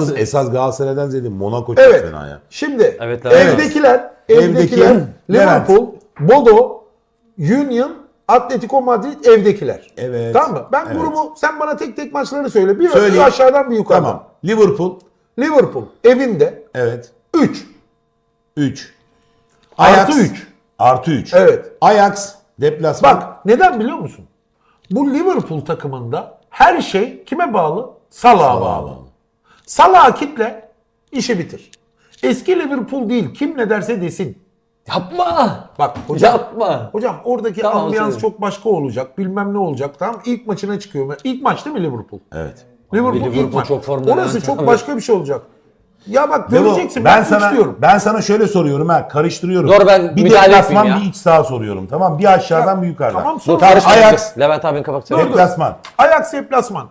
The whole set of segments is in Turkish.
Yalnız esas Galatasaray'dan ziyade Monaco çok Evet. fena ya. Şimdi Evet, evet. evdekiler, Evdeki evdekiler Levent. Liverpool, Bodo, Union, Atletico Madrid evdekiler. Evet. Tamam mı? Ben Evet. grubu sen bana tek tek maçları söyle. Bir, Söyleyeyim. aşağıdan bir yukarıdan. Tamam. Liverpool. Liverpool evinde Evet. 3. 3. Artı üç. Artı 3. Evet. Ajax deplasman. Bak neden biliyor musun? Bu Liverpool takımında her şey kime bağlı? Salah'a bağlı. Salah'ı kitle işi bitir. Eski Liverpool değil. Kim ne derse desin. Yapma. Bak hocam. Yapma. Hocam oradaki Tamam, ambiyans söyle. çok başka olacak. Bilmem ne olacak. Tamam ilk maçına çıkıyor. İlk maç değil mi Liverpool? Evet. Liverpool, ilk Liverpool maç. çok formda Orası yani. çok başka bir şey olacak. Ya bak Memo, göreceksin. ben üç sana diyorum. ben sana şöyle soruyorum ha karıştırıyorum. Doğru, ben bir müdahale deplasman ya. bir iç saha soruyorum. Tamam bir aşağıdan Ya, bir yukarıdan. tamam, sonra- karışma. Ajax. Levent abinin kapak Dur, dur. Deplasman. Ajax deplasman.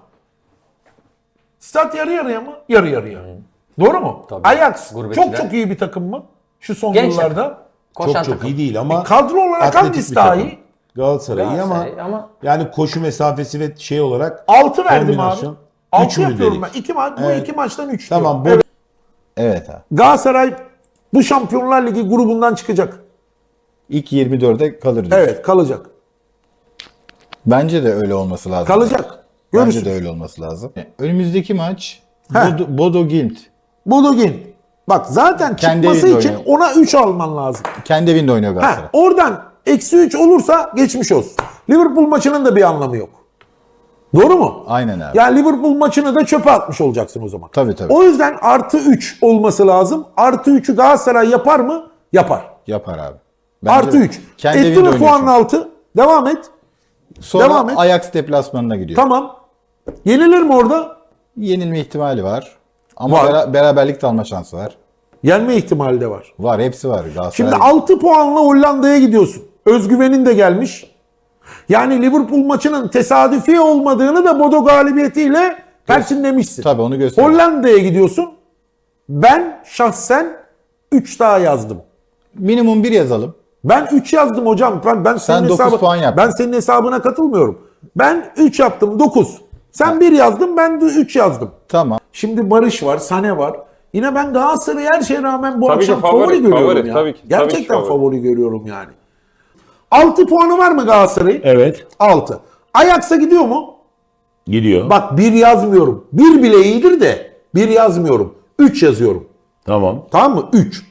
Stat yarı yarıya mı? Yarı yarıya. Doğru mu? Tabii. Ajax Gurbetçiler. çok çok iyi bir takım mı? Şu son Genç yıllarda. Koşan çok çok takım. iyi değil ama Kadro olarak atletik hangisi bir daha takım. iyi? Galatasaray iyi ama, ama- yani koşu mesafesi ve şey olarak 6 verdim abi. Kombinasyon. Üç 6 mü yapıyorum ben. İki ma- bu Evet. iki maçtan 3 tamam bu Evet. Evet abi. Galatasaray bu Şampiyonlar Ligi grubundan çıkacak. İlk 24'e kalır. diyorsun. Evet kalacak. Bence de öyle olması lazım. Kalacak. Bence Görürsün. de öyle olması lazım. Önümüzdeki maç Heh. Bodo, Bodo Glimt. Budogin. Bak zaten Kendi çıkması için oynuyor. ona 3 alman lazım. Kendi evinde oynuyor Ha, Galatasaray. oradan eksi 3 olursa geçmiş olsun. Liverpool maçının da bir anlamı yok. Doğru mu? Aynen abi. Yani Liverpool maçını da çöpe atmış olacaksın o zaman. Tabii, tabii. O yüzden artı 3 olması lazım. Artı 3'ü Galatasaray yapar mı? Yapar. Yapar abi. Bence artı 3. Kendi Etti evinde mi puanın altı? Devam et. Sonra Devam et. Ajax deplasmanına gidiyor. Tamam. Yenilir mi orada? Yenilme ihtimali var. Ama Var. bera- beraberlik de alma şansı var. Yenme ihtimali de var. Var hepsi var Galatasaray. Şimdi 6 puanla Hollanda'ya gidiyorsun. Özgüvenin de gelmiş. Yani Liverpool maçının tesadüfi olmadığını da Bodo galibiyetiyle perçinlemişsin. Tabii onu gösteriyor. Hollanda'ya gidiyorsun. Ben şahsen 3 daha yazdım. Minimum bir yazalım. Ben 3 yazdım hocam. Ben, ben senin dokuz hesabı- puan yaptın. Ben senin hesabına katılmıyorum. Ben 3 yaptım 9. Sen 1 yazdın ben de 3 yazdım. Tamam. Şimdi Barış var, Sane var. Yine ben Galatasaray'ı her şeye rağmen bu Tabii ki akşam favori, favori, görüyorum favori, ya. tabii ki, tabii ki Gerçekten favori. favori. görüyorum yani. 6 puanı var mı Galatasaray'ın? evet 6. Ajax'a gidiyor mu? gidiyor. Bak 1 yazmıyorum. 1 bile iyidir de 1 yazmıyorum. 3 yazıyorum. Tamam. Tamam mı? 3.